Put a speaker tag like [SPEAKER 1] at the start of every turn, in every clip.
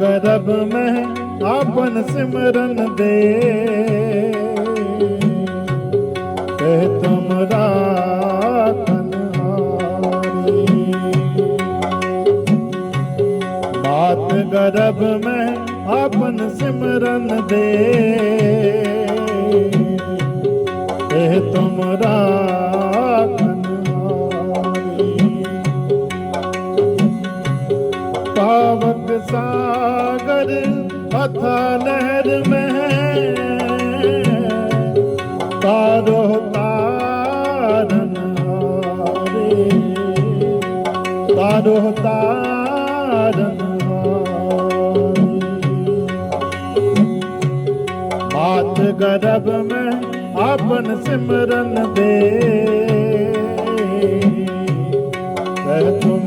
[SPEAKER 1] ਗਰਭ ਮੈਂ ਆਪਨ ਸਿਮਰਨ ਦੇ ਕਹਿ ਤੁਮ ਰਾਖਨ ਹਾਰੀ ਗਰਭ ਮੈਂ ਆਪਨ ਸਿਮਰਨ ਦੇ ਇਹ ਤੁਮ ਅਥਾ ਲਹਿਰ ਮਹਿ ਤਾਰੋ ਤਾਰਨ ਹਾਰੇ, ਤਾਰੋ ਤਾਰਨ ਹਾਰੇ। ਮਾਤ ਗਰਭ ਮੈਂ ਆਪਨ ਸਿਮਰਨ ਦੇ, ਕਹਿ ਤੁਮ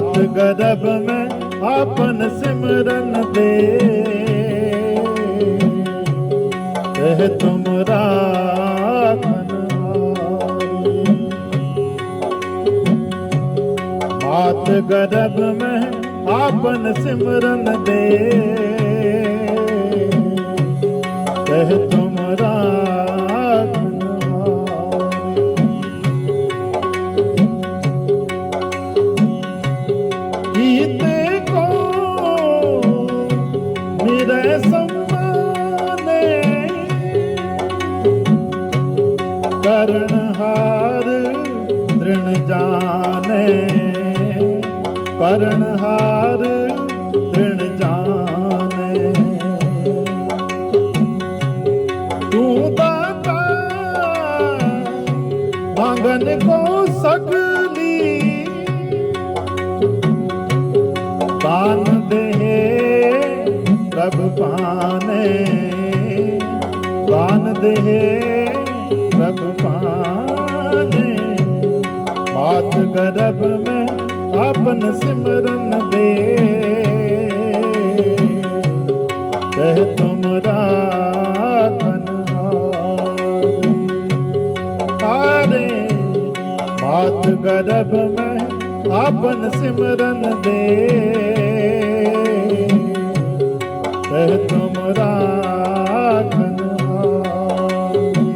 [SPEAKER 1] ਹਾਥ ਗਰਭ ਮੈਂ ਆਪਨ ਸਿਮਰਨ ਦੇ। ਇਹ ਤੁਮ ਰਾਖਨ ਹਾਰੀ ਮਾਤ ਗਰਭ ਮੈਂ ਆਪਨ ਸਿਮਰਨ ਦੇ। ਕਰਨ ਹਾਰ ਤ੍ਰਿਣ ਜਾਣੇ। ਤੂੰ ਦਾਤਾ, ਮੰਗਨ ਕੋ ਸਕਲੀ ਪਾਨ ਦੇ ਪ੍ਰਭ ਪਾਨੇ ਪਾਨ ਦੇ ਪ੍ਰਭ ਪਾਨੇ ਮਾਤ ਗਰਭ ਮੈਂ ਆਪਨ ਸਿਮਰਨ ਦੇ। ਕਹਿ ਤੁਮ ਰਾਖਨ ਹਾਰੀ। ਹਾਰੇ ਮਾਤ ਗਰਭ ਮੈਂ ਆਪਨ ਸਿਮਰਨ ਦੇ। ਕਹਿ ਤੁਮ ਰਾਖਨ ਹਾਰੀ।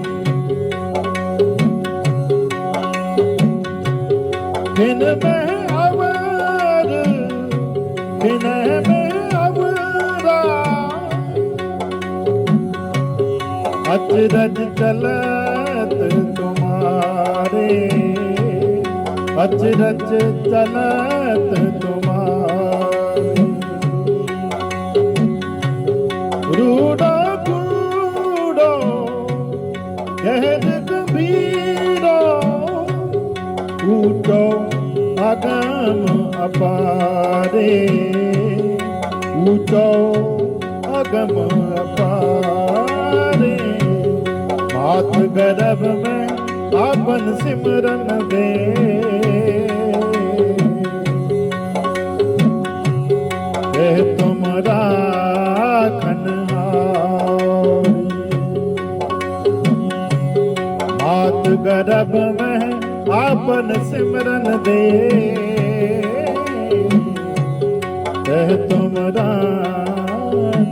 [SPEAKER 1] ਬਿਨ ਮੈਂ ਬਿਨ ਮੈਂ ਅਵਰਾ ਅਚਰਜ ਚਲਤ ਤੁਮਾਰੇ ਅਚਰਜ ਚਲਤ ਤੁਮਾਰੇ ਰੂੜਾ ਕੂੜੋ ਕਹਿਦ ਗੰਭੀਰੋ ਊਟੋ ਅਗਮ ਅਪਾਰੇ। ਊਟੋ ਅਗਮ ਅਪਾਰੇ। ਮਾਤ ਗਰਭ ਮੈਂ ਆਪਨ ਸਿਮਰਨ ਦੇ। ਇਹ ਤੁਮ ਰਾਖਨ ਹਾਰੀ। ਮਾਤ ਗਰਭ ਆਪਨ ਸਿਮਰਨ ਦੇ। ਕਹਿ ਤੁਮ ਰਾਖਨ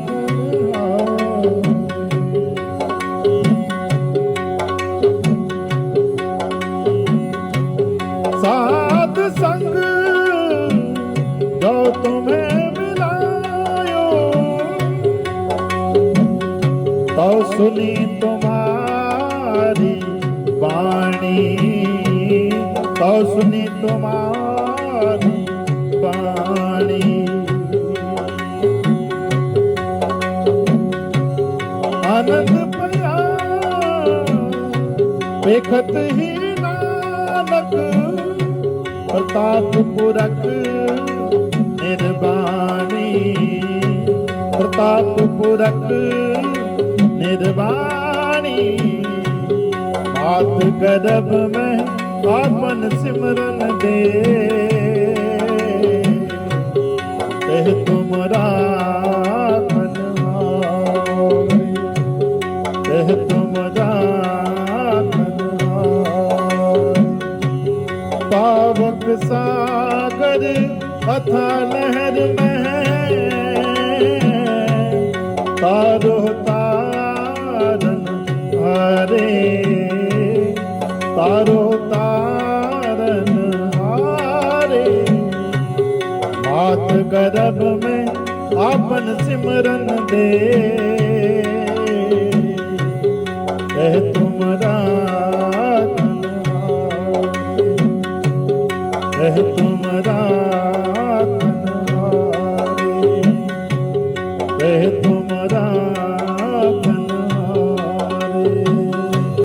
[SPEAKER 1] ਸਾਧ ਸੰਗ ਜੋ ਤੁਮੇ ਮਿਲਾਇਓ ਤੋ ਸੁਨੀ ਤੁਮਾਰੀ ਬਾਣੀ। ਤੋ ਸੁਨੀ ਤੁਮਾਰੀ ਬਾਣੀ ਆਨੰਦ ਪਿਆ ਵੇਖਤ ਹੀ ਨਾਨਕ ਪ੍ਰਤਾਪ ਪੁਰਖ ਨਿਰਵਾਣੀ ਪ੍ਰਤਾਪ ਪੁਰਖ ਨਿਰਵਾਣੀ ਮਾਤ ਗਰਭ ਮੈਂ ਆਪਨ ਸਿਮਰਨ ਦੇ। ਇਹ ਤੁਮਰਾ ਧਨ ਹੋਵੇ ਇਹ ਤੁਮਰਾ ਧਨ ਹੋਵੇ ਪਾਵਕ ਸਾਗਰ ਅਥਾ ਲਹਿਰ ਮਹਿ। ਤਾਰੋ ਮਾਤ ਗਰਭ ਮੈਂ ਆਪਨ ਸਿਮਰਨ ਦੇ ਇਹ ਤੁਮਰਾ ਧਨ ਇਹ